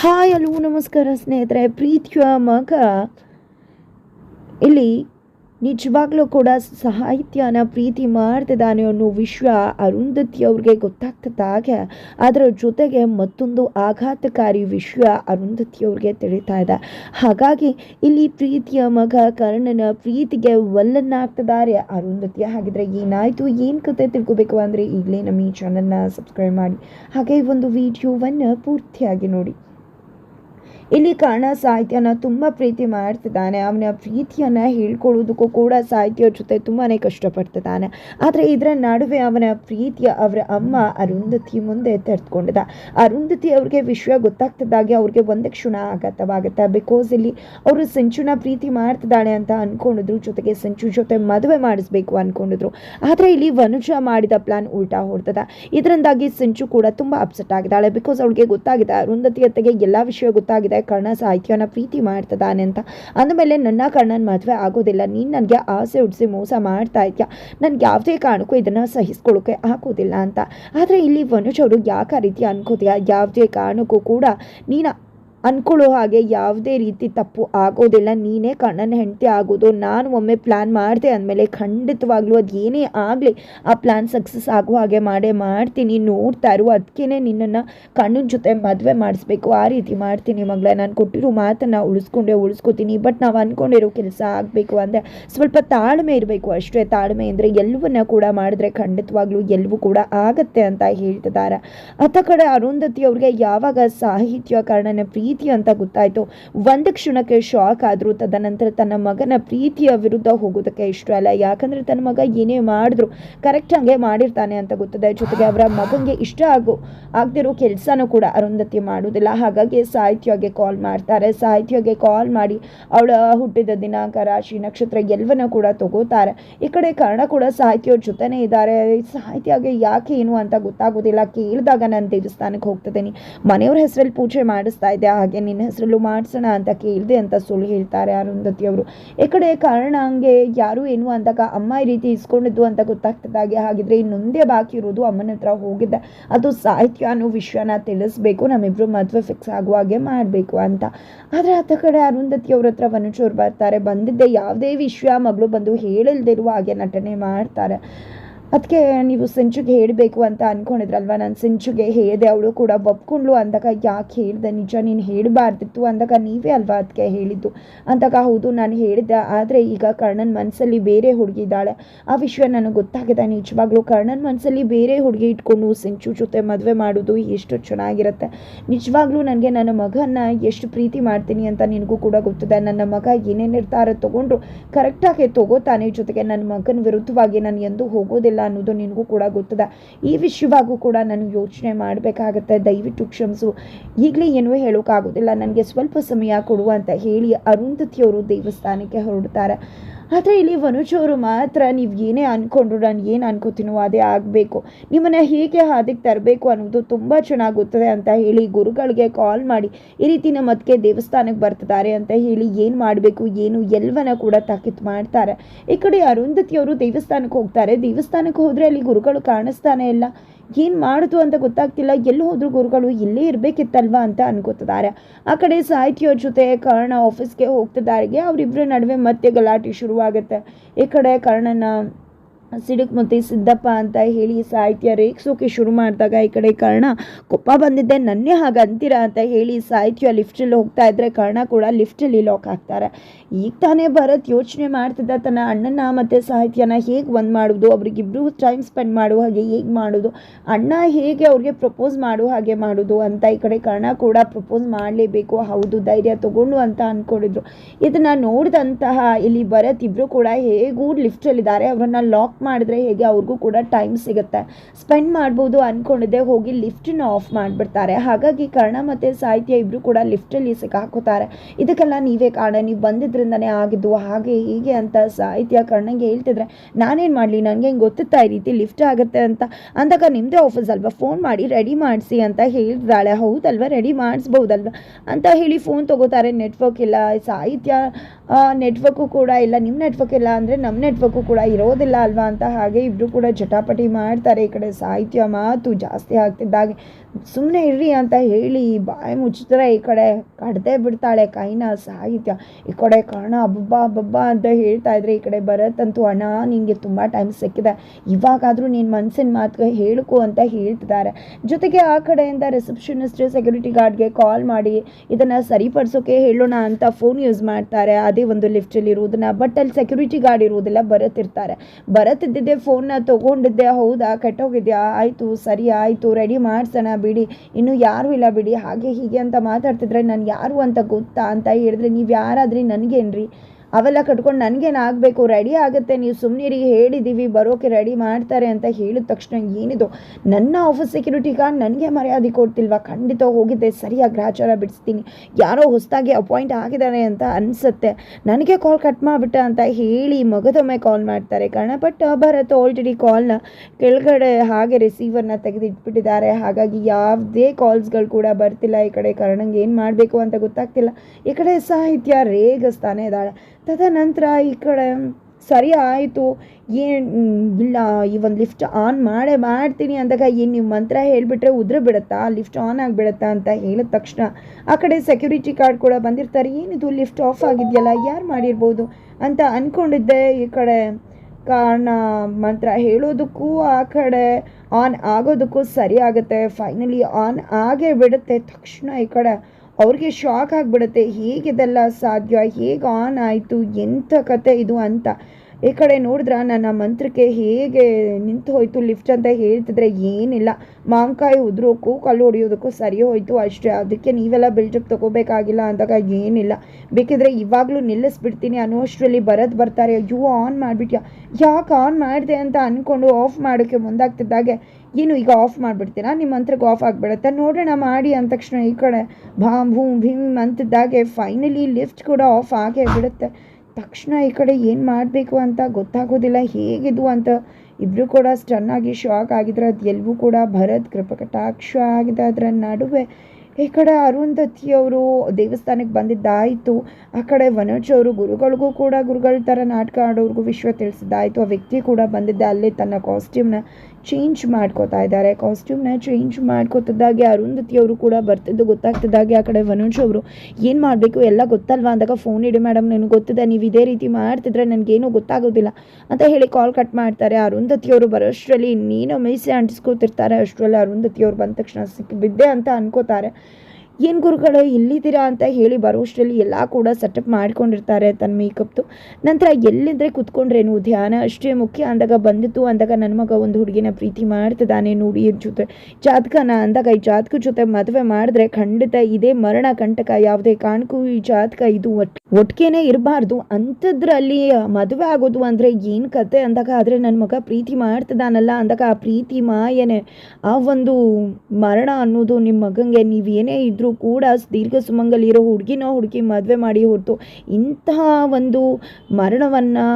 Hi hello ನಮಸ್ಕಾರ ಸ್ನೇಹಿತರೆ. ಪ್ರೀತಿಯ ಮಗ. ಇಲ್ಲಿ ನಿಜವಾಗ್ಲೂ ಕೂಡ ಸಾಹಿತ್ಯನ ಪ್ರೀತಿ ಮಾಡ್ತಿದ್ದಾನೆ ಅನ್ನೋ ವಿಷಯ ಅರುಂಧತಿ ಅವ್ರಿಗೆ ಅದರ ಜೊತೆಗೆ ಮತ್ತೊಂದು ಆಘಾತಕಾರಿ ವಿಷಯ ಅರುಂಧತಿ ಅವ್ರಿಗೆ ತಿಳಿತಾ ಇದೆ. ಹಾಗಾಗಿ ಇಲ್ಲಿ ಪ್ರೀತಿಯ ಮಗ ಕರ್ಣನ ಪ್ರೀತಿಗೆ ಒಲ್ಲನ್ನಾಗ್ತಿದ್ದಾರೆ ಅರುಂಧತಿ. ಹಾಗಿದ್ರೆ ಏನಾಯಿತು, ಏನು ಕತೆ ತಿಳ್ಕೊಬೇಕು ಅಂದರೆ ಈಗಲೇ ನಮ್ಮ ಈ ಚಾನಲ್ನ ಸಬ್ಸ್ಕ್ರೈಬ್ ಮಾಡಿ. ಹಾಗೆ ಈ ಒಂದು ವಿಡಿಯೋವನ್ನು ಪೂರ್ತಿಯಾಗಿ ನೋಡಿ. ಇಲ್ಲಿ ಕರ್ಣ ಸಾಹಿತ್ಯನ ತುಂಬ ಪ್ರೀತಿ ಮಾಡ್ತಿದ್ದಾನೆ. ಅವನ ಪ್ರೀತಿಯನ್ನು ಹೇಳ್ಕೊಳ್ಳೋದಕ್ಕೂ ಕೂಡ ಸಾಹಿತ್ಯ ಜೊತೆ ತುಂಬಾ ಕಷ್ಟಪಡ್ತಿದ್ದಾನೆ. ಆದರೆ ಇದರ ನಡುವೆ ಅವನ ಪ್ರೀತಿಯ ಅವರ ಅಮ್ಮ ಅರುಂಧತಿ ಮುಂದೆ ತೆರೆದುಕೊಂಡಿದ್ದ. ಅರುಂಧತಿ ಅವ್ರಿಗೆ ವಿಷಯ ಗೊತ್ತಾಗ್ತಿದ್ದಾಗೆ ಅವ್ರಿಗೆ ಒಂದೇ ಕ್ಷಣ ಆಘಾತವಾಗುತ್ತೆ. ಬಿಕಾಸ್ ಇಲ್ಲಿ ಅವರು ಸಂಚುನ ಪ್ರೀತಿ ಮಾಡ್ತಿದ್ದಾಳೆ ಅಂತ ಅನ್ಕೊಂಡಿದ್ರು. ಜೊತೆಗೆ ಸಂಚು ಜೊತೆ ಮದುವೆ ಮಾಡಿಸ್ಬೇಕು ಅನ್ಕೊಂಡಿದ್ರು. ಆದರೆ ಇಲ್ಲಿ ವನುಜ ಮಾಡಿದ ಪ್ಲಾನ್ ಉಲ್ಟಾ ಹೊಡ್ತದ ಇದರಿಂದಾಗಿ ಸಂಚು ಕೂಡ ತುಂಬ ಅಪ್ಸೆಟ್ ಆಗಿದ್ದಾಳೆ. ಬಿಕಾಸ್ ಅವಳಿಗೆ ಗೊತ್ತಾಗಿದೆ, ಅರುಂಧತಿ ಅತ್ತೆಗೆ ಎಲ್ಲ ವಿಷಯ ಗೊತ್ತಾಗಿದೆ. ಕರ್ಣ ಸಾಹಿತ್ಯನ ಪ್ರೀತಿ ಮಾಡ್ತದಾನೆ ಅಂತ. ಅಂದಮೇಲೆ ನನ್ನ ಕರ್ಣನ ಮದುವೆ ಆಗೋದಿಲ್ಲ. ನೀನು ನನಗೆ ಆಸೆ ಹುಡ್ಸಿ ಮೋಸ ಮಾಡ್ತಾ ಇದೆಯಾ? ನನಗೆ ಯಾವುದೇ ಕಾರಣಕ್ಕೂ ಇದನ್ನು ಸಹಿಸ್ಕೊಳ್ಳೋಕೆ ಆಗೋದಿಲ್ಲ ಅಂತ. ಆದರೆ ಇಲ್ಲಿ ವನುಜ್ ಅವರು ಯಾಕೆ ರೀತಿ ಅನ್ಕೋತೀಯ? ಯಾವುದೇ ಕಾರಣಕ್ಕೂ ಕೂಡ ನೀನು ಅನ್ಕೊಳ್ಳೋ ಹಾಗೆ ಯಾವುದೇ ರೀತಿ ತಪ್ಪು ಆಗೋದಿಲ್ಲ. ನೀನೇ ಕಣ್ಣನ ಹೆಂಡತಿ ಆಗೋದು. ನಾನು ಒಮ್ಮೆ ಪ್ಲ್ಯಾನ್ ಮಾಡಿದೆ ಅಂದಮೇಲೆ ಖಂಡಿತವಾಗ್ಲೂ ಅದು ಏನೇ ಆಗಲಿ, ಆ ಪ್ಲ್ಯಾನ್ ಸಕ್ಸಸ್ ಆಗೋ ಹಾಗೆ ಮಾಡೇ ಮಾಡ್ತೀನಿ. ನೋಡ್ತಾ ಇರು. ಅದಕ್ಕೇ ನಿನ್ನನ್ನು ಕಣ್ಣಿನ ಜೊತೆ ಮದುವೆ ಮಾಡಿಸ್ಬೇಕು. ಆ ರೀತಿ ಮಾಡ್ತೀನಿ ಮಗಳೇ. ನಾನು ಕೊಟ್ಟಿರೋ ಮಾತನ್ನು ಉಳಿಸ್ಕೊಂಡೆ, ಉಳಿಸ್ಕೊತೀನಿ. ಬಟ್ ನಾವು ಅಂದ್ಕೊಂಡಿರೋ ಕೆಲಸ ಆಗಬೇಕು ಅಂದರೆ ಸ್ವಲ್ಪ ತಾಳ್ಮೆ ಇರಬೇಕು ಅಷ್ಟೇ. ತಾಳ್ಮೆ ಅಂದರೆ ಎಲ್ಲವನ್ನ ಕೂಡ ಮಾಡಿದ್ರೆ ಖಂಡಿತವಾಗ್ಲೂ ಎಲ್ಲವೂ ಕೂಡ ಆಗತ್ತೆ ಅಂತ ಹೇಳ್ತಿದ್ದಾರೆ. ಅತ್ತ ಕಡೆ ಅರುಂಧತಿ ಅವ್ರಿಗೆ ಯಾವಾಗ ಸಾಹಿತ್ಯ ಕಾರಣನ ಪ್ರೀತಿ ಅಂತ ಗೊತ್ತಾಯಿತು. ಒಂದು ಕ್ಷಣಕ್ಕೆ ಶಾಕ್ ಆದರೂ, ತದನಂತರ ತನ್ನ ಮಗನ ಪ್ರೀತಿಯ ವಿರುದ್ಧ ಹೋಗೋದಕ್ಕೆ ಇಷ್ಟ ಅಲ್ಲ. ಯಾಕಂದ್ರೆ ತನ್ನ ಮಗ ಏನೇ ಮಾಡಿದ್ರು ಕರೆಕ್ಟ್ ಹಂಗೆ ಮಾಡಿರ್ತಾನೆ ಅಂತ ಗೊತ್ತದೆ. ಜೊತೆಗೆ ಅವರ ಮಗನಿಗೆ ಇಷ್ಟ ಆಗೋ, ಆಗದಿರೋ ಕೆಲಸನೂ ಕೂಡ ಅರುಂಧತಿ ಮಾಡೋದಿಲ್ಲ ಹಾಗಾಗಿ ಸಾಹಿತ್ಯಗೆ ಕಾಲ್ ಮಾಡ್ತಾರೆ. ಸಾಹಿತ್ಯಗೆ ಕಾಲ್ ಮಾಡಿ ಅವಳ ಹುಟ್ಟಿದ ದಿನಾಂಕ, ರಾಶಿ, ನಕ್ಷತ್ರ ಎಲ್ಲವನ್ನ ಕೂಡ ತಗೋತಾರೆ. ಈ ಕಡೆ ಕರ್ಣ ಕೂಡ ಸಾಹಿತ್ಯ ಜೊತೆನೇ ಇದ್ದಾರೆ. ಸಾಹಿತ್ಯಗೆ ಯಾಕೆ ಏನು ಅಂತ ಗೊತ್ತಾಗೋದಿಲ್ಲ. ಕೇಳಿದಾಗ ನಾನು ದೇವಸ್ಥಾನಕ್ಕೆ ಹೋಗ್ತಿದ್ದೀನಿ. ಮನೆಯವ್ರ ಹೆಸರಲ್ಲಿ ಪೂಜೆ ಮಾಡಿಸ್ತಾ ಇದ್ದೆ. ಹಾಗೆ ನಿನ್ನ ಹೆಸರಲ್ಲೂ ಮಾಡಿಸೋಣ ಅಂತ ಕೇಳಿದೆ ಅಂತ ಸುಳ್ಳು ಹೇಳ್ತಾರೆ ಅರುಂಧತಿಯವರು ಈ ಕಡೆ ಕಾರಣ ಹಂಗೆ ಯಾರು ಏನು ಅಂದಾಗ ಅಮ್ಮ ಈ ರೀತಿ ಇಸ್ಕೊಂಡಿದ್ದು ಅಂತ ಗೊತ್ತಾಗ್ತದಾಗೆ ಹಾಗಿದ್ರೆ ಇನ್ನೊಂದೇ ಬಾಕಿ ಇರೋದು ಅಮ್ಮನ ಹತ್ರ ಹೋಗಿದ್ದೆ ಅದು ಸಾಹಿತ್ಯ ಅನ್ನೋ ವಿಷಯನ ತಿಳಿಸ್ಬೇಕು. ನಮ್ಮಿಬ್ರು ಮದುವೆ ಫಿಕ್ಸ್ ಆಗುವ ಹಾಗೆ ಮಾಡಬೇಕು ಅಂತ. ಆದರೆ ಆತ ಕಡೆ ಅರುಂಧತಿ ಅವ್ರ ಹತ್ರ ವನುಚೂರು ಬರ್ತಾರೆ. ಬಂದಿದ್ದೆ ಯಾವುದೇ ವಿಷಯ ಮಗಳು ಬಂದು ಹೇಳಿಲ್ದಿರುವ ಹಾಗೆ ನಟನೆ ಮಾಡ್ತಾರೆ. ಅದಕ್ಕೆ ನೀವು ಸಂಚುಗೆ ಹೇಳಬೇಕು ಅಂತ ಅಂದ್ಕೊಂಡಿದ್ರಲ್ವ ನಾನು ಸಂಚುಗೆ ಹೇಳಿದೆ, ಅವಳು ಕೂಡ ಒಪ್ಕೊಂಡ್ಲು ಅಂದಾಗ ಯಾಕೆ ಹೇಳಿದೆ? ನಿಜ ನೀನು ಹೇಳಬಾರ್ದಿತ್ತು ಅಂದಾಗ ನೀವೇ ಅಲ್ವಾ ಅದಕ್ಕೆ ಹೇಳಿದ್ದು? ಅಂದಾಗ ಹೌದು, ನಾನು ಹೇಳಿದ್ದೆ. ಆದರೆ ಈಗ ಕರ್ಣನ ಮನಸ್ಸಲ್ಲಿ ಬೇರೆ ಹುಡುಗಿ ಇದ್ದಾಳೆ ಆ ವಿಷಯ ನನಗೆ ಗೊತ್ತಾಗಿದೆ. ನಿಜವಾಗ್ಲೂ ಕರ್ಣನ ಮನಸ್ಸಲ್ಲಿ ಬೇರೆ ಹುಡುಗಿ ಇಟ್ಕೊಂಡು ಸಂಚು ಜೊತೆ ಮದುವೆ ಮಾಡೋದು ಎಷ್ಟು ಚೆನ್ನಾಗಿರುತ್ತೆ. ನಿಜವಾಗ್ಲೂ ನನಗೆ ನನ್ನ ಮಗನ ಎಷ್ಟು ಪ್ರೀತಿ ಮಾಡ್ತೀನಿ ಅಂತ ನಿನಗೂ ಕೂಡ ಗೊತ್ತಿದೆ. ನನ್ನ ಮಗ ಏನೇನು ನಿರ್ಧಾರ ತೊಗೊಂಡ್ರು ಕರೆಕ್ಟಾಗಿ ತಗೋತಾನೆ ಜೊತೆಗೆ. ನನ್ನ ಮಗನ ವಿರುದ್ಧವಾಗಿ ನಾನು ಎಂದೂ ಹೋಗೋದಿಲ್ಲ. ಅನ್ನೋದು ನಿನಗೂ ಕೂಡ ಗೊತ್ತದ. ಈ ವಿಷಯವಾಗೂ ಕೂಡ ನಾನು ಯೋಚನೆ ಮಾಡಬೇಕಾಗತ್ತೆ. ದಯವಿಟ್ಟು ಕ್ಷಮಿಸು. ಈಗಲೇ ಏನೂ ಹೇಳೋಕ್ಕಾಗೋದಿಲ್ಲ. ನನಗೆ ಸ್ವಲ್ಪ ಸಮಯ ಕೊಡು ಅಂತ ಹೇಳಿ ಅರುಂಧತಿಯವರು ದೇವಸ್ಥಾನಕ್ಕೆ ಹೊರಡ್ತಾರೆ. ಆದರೆ ಇಲ್ಲಿ ವನುಜ್ ಮಾತ್ರ ನೀವು ಏನೇ ಅಂದ್ಕೊಂಡ್ರು ನಾನು ಏನು ಅನ್ಕೋತೀನೋ ಅದೇ ಆಗಬೇಕು. ನಿಮ್ಮನ್ನು ಹೇಗೆ ಹಾದಿಗೆ ತರಬೇಕು ಅನ್ನೋದು ತುಂಬ ಚೆನ್ನಾಗುತ್ತದೆ ಅಂತ ಹೇಳಿ ಗುರುಗಳಿಗೆ ಕಾಲ್ ಮಾಡಿ, ಈ ರೀತಿ ನಮ್ಮ ಅದಕ್ಕೆ ದೇವಸ್ಥಾನಕ್ಕೆ ಬರ್ತಿದ್ದಾರೆ ಅಂತ ಹೇಳಿ ಏನು ಮಾಡಬೇಕು, ಏನು ಎಲ್ಲವನ್ನ ಕೂಡ ತಾಕೀತು ಮಾಡ್ತಾರೆ. ಈ ಕಡೆ ಅರುಂಧತಿಯವರು ದೇವಸ್ಥಾನಕ್ಕೆ ಹೋಗ್ತಾರೆ. ದೇವಸ್ಥಾನಕ್ಕೆ ಹೋದರೆ ಅಲ್ಲಿ ಗುರುಗಳು ಕಾಣಿಸ್ತಾನೆ ಇಲ್ಲ. ಏನು ಮಾಡೋದು ಅಂತ ಗೊತ್ತಾಗ್ತಿಲ್ಲ. ಎಲ್ಲಿ ಹೋದ್ರು ಗುರುಗಳು ಇಲ್ಲೇ ಇರಬೇಕಿತ್ತಲ್ವಾ ಅಂತ ಅನ್ಕೋತಿದ್ದಾರೆ. ಆ ಕಡೆ ಸಾಹಿತ್ಯ ಜೊತೆ ಕರ್ಣ ಆಫೀಸ್ಗೆ ಹೋಗ್ತಿದ್ದಾರೆ ಅವರಿಬ್ಬರ ನಡುವೆ ಮತ್ತೆ ಗಲಾಟೆ ಶುರುವಾಗುತ್ತೆ. ಈ ಕಡೆ ಕರ್ಣನ ಸಿಡುಕ್ ಮುತ್ತಿ ಸಿದ್ದಪ್ಪ ಅಂತ ಹೇಳಿ ಸಾಹಿತ್ಯ ರೇಗಿಸೋಕೆ ಶುರು ಮಾಡಿದಾಗ ಈ ಕಡೆ ಕರ್ಣ ಕೊಪ್ಪ ಬಂದಿದ್ದೆ. ನನ್ನೇ ಹಾಗೆ ಅಂತೀರಾ ಅಂತ ಹೇಳಿ ಸಾಹಿತ್ಯ ಲಿಫ್ಟಲ್ಲಿ ಹೋಗ್ತಾ ಇದ್ದರೆ ಕರ್ಣ ಕೂಡ ಲಿಫ್ಟಲ್ಲಿ ಲಾಕ್ ಆಗ್ತಾರೆ. ಈಗ ತಾನೇ ಭರತ್ ಯೋಚನೆ ಮಾಡ್ತಿದ್ದ ತನ್ನ ಅಣ್ಣನ ಮತ್ತು ಸಾಹಿತ್ಯನ ಹೇಗೆ ಒಂದು ಮಾಡೋದು, ಅವ್ರಿಗಿಬ್ರು ಟೈಮ್ ಸ್ಪೆಂಡ್ ಮಾಡೋ ಹಾಗೆ ಹೇಗೆ ಮಾಡೋದು, ಅಣ್ಣ ಹೇಗೆ ಅವ್ರಿಗೆ ಪ್ರಪೋಸ್ ಮಾಡೋ ಹಾಗೆ ಮಾಡೋದು ಅಂತ ಈ ಕಡೆ ಕರ್ಣ ಕೂಡ ಪ್ರಪೋಸ್ ಮಾಡಲೇಬೇಕು. ಹೌದು, ಧೈರ್ಯ ತೊಗೊಂಡು ಅಂತ ಅಂದ್ಕೊಂಡಿದ್ರು ಇದನ್ನು ನೋಡಿದಂತಹ ಇಲ್ಲಿ ಭರತ್ ಇಬ್ಬರು ಕೂಡ ಹೇಗೂ ಲಿಫ್ಟಲ್ಲಿದ್ದಾರೆ ಅವರನ್ನು ಲಾಕ್ ಮಾಡಿದ್ರೆ ಹೇಗೆ ಅವ್ರಿಗೂ ಕೂಡ ಟೈಮ್ ಸಿಗುತ್ತೆ. ಸ್ಪೆಂಡ್ ಮಾಡ್ಬೋದು ಅಂದ್ಕೊಂಡಿದ್ದೆ ಹೋಗಿ ಲಿಫ್ಟನ್ನ ಆಫ್ ಮಾಡಿಬಿಡ್ತಾರೆ. ಹಾಗಾಗಿ ಕರ್ಣ ಮತ್ತು ಸಾಹಿತ್ಯ ಇಬ್ಬರು ಕೂಡ ಲಿಫ್ಟಲ್ಲಿ ಸಿಕ್ಕಾಕೋತಾರೆ. ಇದಕ್ಕೆಲ್ಲ ನೀವೇ ಕಾರಣ, ನೀವು ಬಂದಿದ್ದರಿಂದನೇ ಆಗಿದ್ದು, ಹಾಗೆ ಹೀಗೆ ಅಂತ ಸಾಹಿತ್ಯ ಕರ್ಣಂಗೆ ಹೇಳ್ತಿದ್ರೆ, ನಾನೇನು ಮಾಡಲಿ? ನನಗೆ ಹೆಂಗೆ ಗೊತ್ತಿತ್ತಾ ಈ ರೀತಿ ಲಿಫ್ಟ್ ಆಗುತ್ತೆ ಅಂತ. ಅಂದಾಗ ನಿಮ್ಮದೇ ಆಫೀಸ್ ಅಲ್ವಾ? ಫೋನ್ ಮಾಡಿ ರೆಡಿ ಮಾಡಿಸಿ ಅಂತ ಹೇಳ್ತಾಳೆ ಹೌದಲ್ವ? ರೆಡಿ ಮಾಡಿಸ್ಬೋದಲ್ವ? ಅಂತ ಹೇಳಿ ಫೋನ್ ತೊಗೋತಾರೆ. ನೆಟ್ವರ್ಕ್ ಇಲ್ಲ. ಸಾಹಿತ್ಯ ನೆಟ್ವರ್ಕು ಕೂಡ ಇಲ್ಲ. ನಿಮ್ಮ ನೆಟ್ವರ್ಕ್ ಇಲ್ಲ ಅಂದರೆ ನಮ್ಮ ನೆಟ್ವರ್ಕು ಕೂಡ ಇರೋದಿಲ್ಲ ಅಲ್ವಾ ಅಂತ ಹಾಗೆ ಇಬ್ಬರು ಕೂಡ ಜಟಾಪಟಿ ಮಾಡ್ತಾರೆ. ಈ ಕಡೆ ಸಾಹಿತ್ಯ ಮಾತು ಜಾಸ್ತಿ ಆಗ್ತಿದ್ದಾಗೆ. ಸುಮ್ಮನೆ ಇರ್ರಿ ಅಂತ ಹೇಳಿ ಬಾಯಿ ಮುಚ್ಚಿದ್ರೆ ಈ ಕಡೆ ಕಡ್ದೇ ಬಿಡ್ತಾಳೆ ಕೈನ ಸಾಹಿತ್ಯ. ಈ ಕಡೆ ಕಾಣ ಅಬ್ಬಬ್ಬ ಅಬ್ಬಬ್ಬ ಅಂತ ಹೇಳ್ತಾ ಇದ್ರೆ ಈ ಕಡೆ ಬರತ್ತಂತೂ ಅಣ್ಣ ನಿನಗೆ ತುಂಬ ಟೈಮ್ ಸಿಕ್ಕಿದೆ. ಇವಾಗಾದರೂ ನೀನು ಮನಸ್ಸಿನ ಮಾತು ಹೇಳ್ಕೊ ಅಂತ ಹೇಳ್ತಿದ್ದಾರೆ. ಜೊತೆಗೆ ಆ ಕಡೆಯಿಂದ ರಿಸೆಪ್ಷನಿಸ್ಟ್ ಸೆಕ್ಯೂರಿಟಿ ಗಾರ್ಡ್ಗೆ ಕಾಲ್ ಮಾಡಿ, ಇದನ್ನು ಸರಿಪಡಿಸೋಕೆ ಹೇಳೋಣ ಅಂತ ಫೋನ್ ಯೂಸ್ ಮಾಡ್ತಾರೆ. ಅದೇ ಒಂದು ಲಿಫ್ಟಲ್ಲಿ ಇರುವುದನ್ನ ಬಟ್ ಅಲ್ಲಿ ಸೆಕ್ಯೂರಿಟಿ ಗಾರ್ಡ್ ಇರುವುದಿಲ್ಲ ಬರುತ್ತಿರ್ತಾರೆ ಭರತ್ ಇದ್ದಿದ್ದೆ ಫೋನ್ನ ತೊಗೊಂಡಿದ್ದೆ, ಹೌದಾ, ಕೆಟ್ಟೋಗಿದ್ಯಾ? ಆಯಿತು, ಸರಿ, ಆಯಿತು ರೆಡಿ ಮಾಡ್ಸೋಣ ಬಿಡಿ. ಇನ್ನು ಯಾರೂ ಇಲ್ಲ ಬಿಡಿ. ಹಾಗೆ ಹೀಗೆ ಅಂತ ಮಾತಾಡ್ತಿದ್ರೆ ನಾನು ಯಾರು ಅಂತ ಗೊತ್ತಾ? ಅಂತ ಹೇಳಿದ್ರೆ, ನೀವು ಯಾರಾದ್ರಿ? ನನಗೇನ್ರಿ? ಅವೆಲ್ಲ ಕಟ್ಕೊಂಡು ನನಗೇನು ಆಗಬೇಕು? ರೆಡಿ ಆಗುತ್ತೆ, ನೀವು ಸುಮ್ಮನಿರಿ ಹೇಳಿದ್ದೀವಿ ಬರೋಕೆ ರೆಡಿ ಮಾಡ್ತಾರೆ ಅಂತ ಹೇಳಿದ ತಕ್ಷಣ ಏನಿದು? ನನ್ನ ಆಫೀಸ್ ಸೆಕ್ಯೂರಿಟಿ ಕಾರ್ಡ್ ನನಗೆ ಮರ್ಯಾದೆ ಕೊಡ್ತಿಲ್ವಾ? ಖಂಡಿತ ಹೋಗಿದ್ದೆ, ಸರಿಯಾಗಿ ಗ್ರಾಚಾರ ಬಿಡಿಸ್ತೀನಿ. ಯಾರೋ ಹೊಸದಾಗಿ ಅಪಾಯಿಂಟ್ ಆಗಿದ್ದಾರೆ ಅಂತ ಅನಿಸುತ್ತೆ. ನನಗೆ ಕಾಲ್ ಕಟ್ ಮಾಡಿಬಿಟ್ಟ ಅಂತ ಹೇಳಿ ಮಗದೊಮ್ಮೆ ಕಾಲ್ ಮಾಡ್ತಾರೆ. ಕಾರಣ ಬಟ್ ಭರತ್ ಆಲ್ರೆಡಿ ಕಾಲ್ನ ಕೆಳಗಡೆ ಹಾಗೆ ರಿಸೀವರ್ನ ತೆಗೆದಿಟ್ಬಿಟ್ಟಿದ್ದಾರೆ. ಹಾಗಾಗಿ ಯಾವುದೇ ಕಾಲ್ಸ್ಗಳು ಕೂಡ ಬರ್ತಿಲ್ಲ. ಈ ಕಡೆ ಕರ್ಣಂಗೆ ಏನು ಮಾಡಬೇಕು ಅಂತ ಗೊತ್ತಾಗ್ತಿಲ್ಲ. ಈ ಕಡೆ ಸಾಹಿತ್ಯ ರೇಗಿಸ್ತಾನೆ ಇದ್ದಾಳೆ. ತದನಂತರ ಈ ಕಡೆ ಸರಿ ಆಯಿತು ಏನು ಇಲ್ಲ, ಈ ಒಂದು ಲಿಫ್ಟ್ ಆನ್ ಮಾಡೇ ಮಾಡ್ತೀನಿ ಅಂದಾಗ ಏನು ನೀವು ಮಂತ್ರ ಹೇಳಿಬಿಟ್ರೆ ಉದ್ರ ಬಿಡುತ್ತಾ? ಲಿಫ್ಟ್ ಆನ್ ಆಗಿಬಿಡುತ್ತಾ ಅಂತ ಹೇಳಿದ ತಕ್ಷಣ ಆ ಕಡೆ ಸೆಕ್ಯೂರಿಟಿ ಕಾರ್ಡ್ ಕೂಡ ಬಂದಿರ್ತಾರೆ. ಏನಿದು, ಲಿಫ್ಟ್ ಆಫ್ ಆಗಿದೆಯಲ್ಲ, ಯಾರು ಮಾಡಿರ್ಬೋದು ಅಂತ ಅಂದ್ಕೊಂಡಿದ್ದೆ ಈ ಕಡೆ ಕಾರಣ ಮಂತ್ರ ಹೇಳೋದಕ್ಕೂ ಆ ಕಡೆ ಆನ್ ಆಗೋದಕ್ಕೂ ಸರಿ ಆಗುತ್ತೆ ಫೈನಲಿ ಆನ್ ಆಗೇ ಬಿಡುತ್ತೆ. ತಕ್ಷಣ ಈ ಕಡೆ ಅವ್ರಿಗೆ ಶಾಕ್ ಆಗಿಬಿಡುತ್ತೆ ಹೇಗಿದೆಲ್ಲ ಸಾಧ್ಯ ಹೇಗೆ ಆನ್ ಆಯಿತು ಎಂಥ ಕತೆ ಇದು ಅಂತ. ಈ ಕಡೆ ನೋಡಿದ್ರ ನನ್ನ ಮಂತ್ರಕ್ಕೆ ಹೇಗೆ ನಿಂತು ಹೋಯ್ತು ಲಿಫ್ಟ್ ಅಂತ ಹೇಳ್ತಿದ್ರೆ ಏನಿಲ್ಲ. ಮಾಂಕಾಯಿ ಉದ್ರೋಕ್ಕೂ ಕಲ್ಲು ಹೊಡೆಯೋದಕ್ಕೂ ಸರಿ ಹೋಯ್ತು. ಅಷ್ಟೇ, ಅದಕ್ಕೆ ನೀವೆಲ್ಲ ಬಿಲ್ಡಪ್ ತಗೋಬೇಕಾಗಿಲ್ಲ ಅಂದಾಗ ಏನಿಲ್ಲ. ಬೇಕಿದ್ರೆ ಇವಾಗಲೂ ನಿಲ್ಲಿಸ್ಬಿಡ್ತೀನಿ ಅನ್ನೋ ಅಷ್ಟರಲ್ಲಿ ಬರೋದು ಬರ್ತಾರೆ. ಅಯ್ಯೋ ಆನ್ ಮಾಡಿಬಿಟ್ಯಾ? ಯಾಕೆ ಆನ್ ಮಾಡಿದೆ ಅಂತ ಅಂದ್ಕೊಂಡು ಆಫ್ ಮಾಡೋಕ್ಕೆ ಮುಂದಾಗ್ತಿದ್ದಾಗೆ? ಏನು, ಈಗ ಆಫ್ ಮಾಡಿಬಿಡ್ತೀರಾ? ನಿಮ್ಮ ಮಂತ್ರಕ್ಕೆ ಆಫ್ ಆಗಿಬಿಡುತ್ತೆ. ನೋಡೋಣ, ಮಾಡಿ ಅಂದ ತಕ್ಷಣ ಈ ಕಡೆ ಭಾಂ ಭೂಮ್ ಭೀಮ್ ಅಂತಿದ್ದಾಗೆ. ಫೈನಲಿ ಲಿಫ್ಟ್ ಕೂಡ ಆಫ್ ಆಗೇ ಬಿಡುತ್ತೆ. ತಕ್ಷಣ ಈ ಕಡೆ ಏನು ಮಾಡಬೇಕು ಅಂತ ಗೊತ್ತಾಗೋದಿಲ್ಲ ಹೇಗಿದು ಅಂತ. ಇಬ್ಬರು ಕೂಡ ಸ್ಟನ್ನಾಗಿ ಶಾಕ್ ಆಗಿದ್ರೆ. ಅದು ಎಲ್ಲವೂ ಕೂಡ ಭರತ್, ಕೃಪಕಟಾಕ್ಷ ಆಗಿದೆ ಅದರ ನಡುವೆ ಈ ಕಡೆ ಅರುಂಧತಿ ಅವರು ದೇವಸ್ಥಾನಕ್ಕೆ ಬಂದಿದ್ದಾಯಿತು. ಆ ಕಡೆ ವನೋಜ್ ಅವರು ಗುರುಗಳಿಗೂ ಕೂಡ ಗುರುಗಳ ಥರ ನಾಟಕ ಆಡೋರಿಗೂ ವಿಶ್ವ ತಿಳಿಸಿದ್ದಾಯಿತು. ಆ ವ್ಯಕ್ತಿ ಕೂಡ ಬಂದಿದ್ದ ಅಲ್ಲೇ ತನ್ನ ಕಾಸ್ಟ್ಯೂಮ್ನ ಚೇಂಜ್ ಮಾಡ್ಕೋತಾ ಇದ್ದಾರೆ. ಕಾಸ್ಟ್ಯೂಮ್ನ ಚೇಂಜ್ ಮಾಡ್ಕೋತಿದ್ದಾಗೆ ಅರುಂಧತಿ ಅವರು ಕೂಡ ಬರ್ತಿದ್ದು, ಗೊತ್ತಾಗ್ತಿದ್ದಾಗೆ ಆ ಕಡೆ ವನುಜ್ ಅವರು. ಏನು ಮಾಡಬೇಕು? ಎಲ್ಲ ಗೊತ್ತಲ್ವಾ? ಅಂದಾಗ ಫೋನ್ ಇಡಿ ಮೇಡಮ್ ನನಗೆ ಗೊತ್ತಿದೆ. ನೀವು ಇದೇ ರೀತಿ ಮಾಡ್ತಿದ್ರೆ ನನಗೇನು ಗೊತ್ತಾಗೋದಿಲ್ಲ ಅಂತ ಹೇಳಿ ಕಾಲ್ ಕಟ್ ಮಾಡ್ತಾರೆ ಅರುಂಧತಿ ಅವರು. ಬರೋಷ್ಟರಲ್ಲಿ ಇನ್ನೇನೋ ಮೀಸೆ ಅಂಟಿಸ್ಕೋತಿರ್ತಾರೆ ಅಷ್ಟರಲ್ಲಿ ಅರುಂಧತಿ ಅವ್ರು ಬಂದ ತಕ್ಷಣ ಸಿಕ್ಕಿ ಬಿದ್ದೆ ಅಂತ ಅನ್ಕೋತಾರೆ. ಏನು ಗುರುಗಳು ಇಲ್ಲಿದ್ದೀರಾ ಅಂತ ಹೇಳಿ ಬರೋಷ್ಟರಲ್ಲಿ ಎಲ್ಲ ಕೂಡ ಸೆಟಪ್ ಮಾಡ್ಕೊಂಡಿರ್ತಾರೆ ತನ್ನ ಮೇಕಪ್ದು ನಂತರ ಎಲ್ಲಿದ್ರೆ ನೀವು ಧ್ಯಾನ? ಅಷ್ಟೇ ಮುಖ್ಯ. ಅಂದಾಗ ಬಂದಿತ್ತು ಅಂದಾಗ ನನ್ನ ಮಗ ಒಂದು ಹುಡುಗಿನ ಪ್ರೀತಿ ಮಾಡ್ತಿದ್ದಾನೆ ನೋಡಿ ಇದ್ರ ಜೊತೆ. ಜಾತಕನ ಅಂದಾಗ ಈ ಜಾತಕ ಜೊತೆ ಮದುವೆ ಮಾಡಿದ್ರೆ ಖಂಡಿತ ಇದೇ ಮರಣ ಕಂಟಕ. ಯಾವುದೇ ಕಾರಣಕ್ಕೂ ಈ ಜಾತಕ ಇದು ಒಟ್ ಒಟ್ಟಿಗೆನೇ ಇರಬಾರ್ದು. ಅಂಥದ್ರಲ್ಲಿ ಮದುವೆ ಆಗೋದು ಅಂದರೆ ಏನು ಕತೆ ಅಂದಾಗ ಆದರೆ ನನ್ನ ಮಗ ಪ್ರೀತಿ ಮಾಡ್ತಿದ್ದಾನಲ್ಲ ಅಂದಾಗ ಆ ಪ್ರೀತಿ ಮಾಯನೆ. ಆ ಒಂದು ಮರಣ ಅನ್ನೋದು ನಿಮ್ಮ ಮಗಂಗೆ ನೀವೇನೇ ಏನೇ ಇದ್ರೂ ಕೂಡ ದೀರ್ಘ ಸುಮಂಗಲಿ ಇರೋ ಹುಡುಗಿನ ಹುಡುಗಿ ಮದುವೆ ಮಾಡಿ ಹೊರತು ಇಂತಹ ಒಂದು ಮರಣವನ್ನು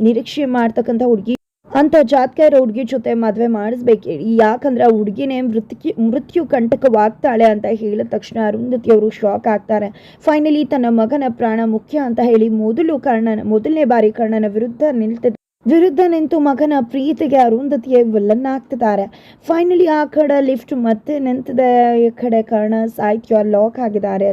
ನಿರೀಕ್ಷೆ ಮಾಡ್ತಕ್ಕಂಥ ಹುಡುಗಿ ಅಂತ ಜಾತಕ ಇರೋ ಹುಡುಗಿ ಜೊತೆ ಮದುವೆ ಮಾಡಿಸ್ಬೇಕು. ಯಾಕಂದ್ರೆ ಆ ಹುಡುಗಿನೇ ಮೃತ್ಯು ಮೃತ್ಯು ಕಂಟಕವಾಗ್ತಾಳೆ ಅಂತ ಹೇಳಿದ ತಕ್ಷಣ ಅರುಂಧತಿ ಅವರು ಶಾಕ್ ಆಗ್ತಾರೆ. ಫೈನಲಿ ತನ್ನ ಮಗನ ಪ್ರಾಣ ಮುಖ್ಯ ಅಂತ ಹೇಳಿ ಮೊದಲು ಕರ್ಣನ, ಮೊದಲನೇ ಬಾರಿ ಕರ್ಣನ ವಿರುದ್ಧ ನಿಲ್ತಿದ್ದ ವಿರುದ್ಧ ನಿಂತು ಮಗನ ಪ್ರೀತಿಗೆ ಅರುಂಧತಿಯೇ ವಿಲ್ಲನ್ ಆಗ್ತಿದ್ದಾರೆ ಫೈನಲಿ ಆ ಕಡೆ ಲಿಫ್ಟ್ ಮತ್ತೆ ನಿಂತಿದೆ. ಈ ಕಡೆ ಕರ್ಣ ಸಾಹಿತ್ಯ ಲಾಕ್ ಆಗಿದ್ದಾರೆ.